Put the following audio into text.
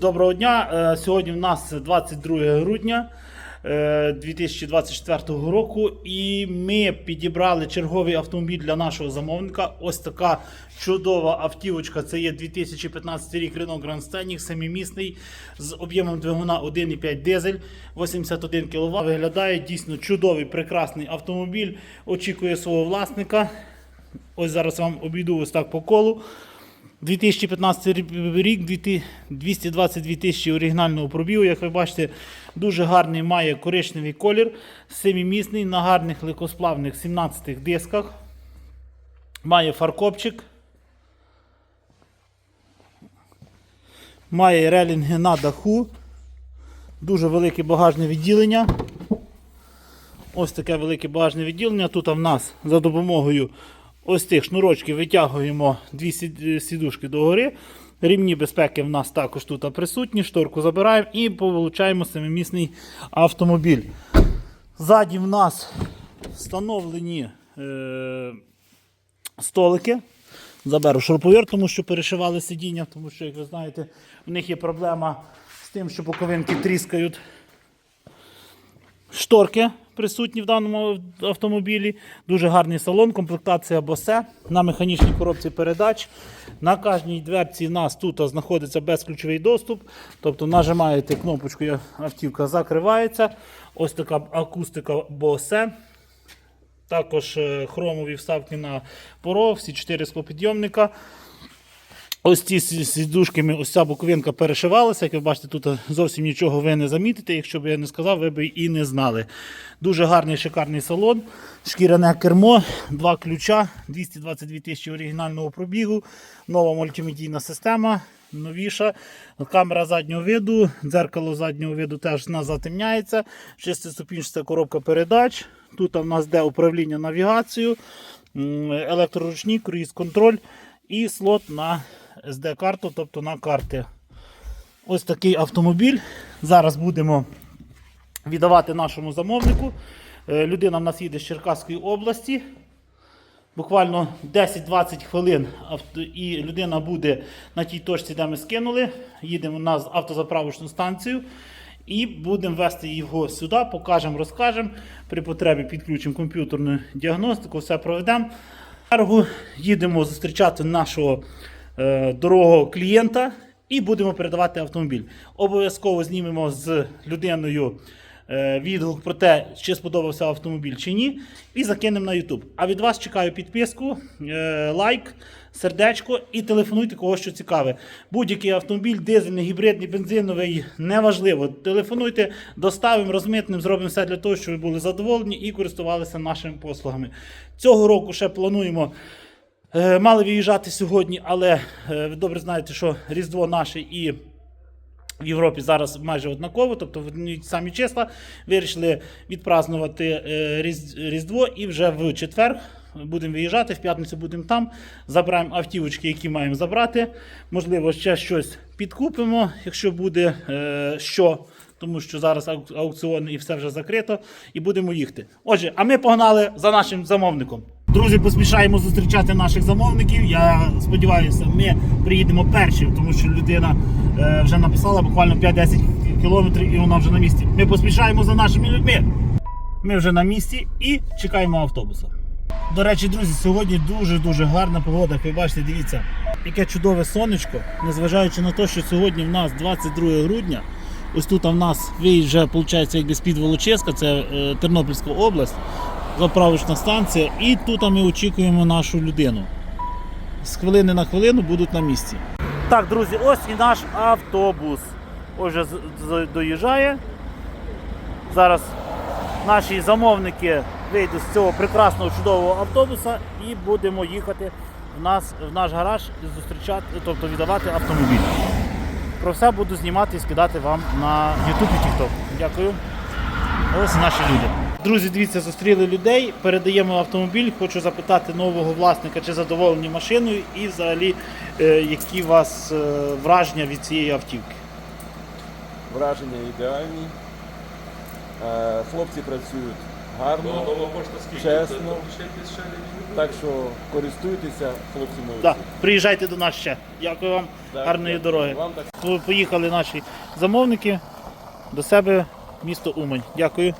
доброго дня. Е, Сьогодні в нас 22 грудня е, 2024 року, і ми підібрали черговий автомобіль для нашого замовника. Ось така чудова автівочка. Це є 2015 рік Renault Grand Scenic, семимісний з об'ємом двигуна 1,5 дизель, 81 кВт. Виглядає дійсно чудовий, прекрасний автомобіль. Очікує свого власника. Ось зараз вам обійду ось так по колу. 2015 рік, 222 тисячі оригінального пробігу. Як ви бачите, дуже гарний має коричневий колір, семимісний на гарних легкосплавних 17 дисках. Має фаркопчик. Має релінги на даху. Дуже велике багажне відділення. Ось таке велике багажне відділення. Тут в нас за допомогою ось тих шнурочків витягуємо дві сідушки догори. Рівні безпеки в нас також тут присутні. Шторку забираємо і получаємо семимісний автомобіль. Ззаді в нас встановлені е, столики. Заберу шуруповерт, тому що перешивали сидіння, тому що, як ви знаєте, в них є проблема з тим, що боковинки тріскають шторки присутні в даному автомобілі. Дуже гарний салон, комплектація Bose на механічній коробці передач. На кожній дверці в нас тут знаходиться безключовий доступ. Тобто нажимаєте кнопочку, автівка закривається. Ось така акустика Bose. Також е, хромові вставки на поро, всі чотири склопідйомника. Ось ці сі- сідушками, ось ця боковинка перешивалася. Як ви бачите, тут зовсім нічого ви не замітите. Якщо б я не сказав, ви б і не знали. Дуже гарний, шикарний салон, шкіряне кермо, два ключа, 222 тисячі оригінального пробігу, нова мультимедійна система, новіша, камера заднього виду, дзеркало заднього виду теж нас затемняється, шестиступінчата коробка передач. Тут у нас де управління навігацією, м, електроручник, круїз-контроль і слот на SD-карту, тобто на карти. Ось такий автомобіль. Зараз будемо віддавати нашому замовнику. Е, Людина в нас їде з Черкаської області. Буквально 10-20 хвилин і людина буде на тій точці, де ми скинули. Їдемо на автозаправочну станцію і будемо вести його сюди, покажемо, розкажемо. При потребі підключимо комп'ютерну діагностику, все проведемо. Їдемо зустрічати нашого дорогого клієнта і будемо передавати автомобіль. Обов'язково знімемо з людиною е, відгук про те, чи сподобався автомобіль чи ні, і закинемо на YouTube. А від вас чекаю підписку, е, лайк, сердечко і телефонуйте кого що цікаве. Будь-який автомобіль, дизельний, гібридний, бензиновий, неважливо. Телефонуйте, доставимо, розмитнемо, зробимо все для того, щоб ви були задоволені і користувалися нашими послугами. Цього року ще плануємо. Е, Мали виїжджати сьогодні, але е, ви добре знаєте, що Різдво наше і в Європі зараз майже однаково, тобто в одні й ті самі числа. Вирішили відпразнувати е, Різдво і вже в четвер будемо виїжджати, в п'ятницю будемо там. Забираємо автівочки, які маємо забрати. Можливо, ще щось підкупимо, якщо буде що. Тому що зараз аукціон і все вже закрито, і будемо їхати. Отже, а ми погнали за нашим замовником. Друзі, поспішаємо зустрічати наших замовників. Я сподіваюся, ми приїдемо перші, тому що людина е, вже написала буквально 5-10 кілометрів і вона вже на місці. Ми поспішаємо за нашими людьми. Ми вже на місці і чекаємо автобуса. До речі, друзі, сьогодні дуже-дуже гарна погода. Ви бачите, дивіться, яке чудове сонечко, незважаючи на те, що сьогодні в нас 22 грудня. Ось тут в нас виїзд вже виходить якби з-під Волочиська, це е, Тернопільська область, заправочна станція. І тут ми очікуємо нашу людину. З хвилини на хвилину будуть на місці. Так, друзі, ось і наш автобус. Ось доїжджає. Зараз наші замовники вийдуть з цього прекрасного чудового автобуса і будемо їхати в, нас, в наш гараж і зустрічати, тобто віддавати автомобіль. Про все буду знімати і скидати вам на YouTube і TikTok. Дякую. Ось наші люди. Друзі, дивіться, зустріли людей, передаємо автомобіль. Хочу запитати нового власника, чи задоволені машиною, і взагалі, е, які у вас е, враження від цієї автівки. Враження ідеальні. Е, Хлопці працюють гарно, скільки? Чесно. Так що користуйтеся, хлопці молодці. Да. Приїжджайте до нас ще. Дякую вам. Так, Гарної дякую. дороги. Вам так Ну, Поїхали наші замовники до себе в місто Умань. Дякую.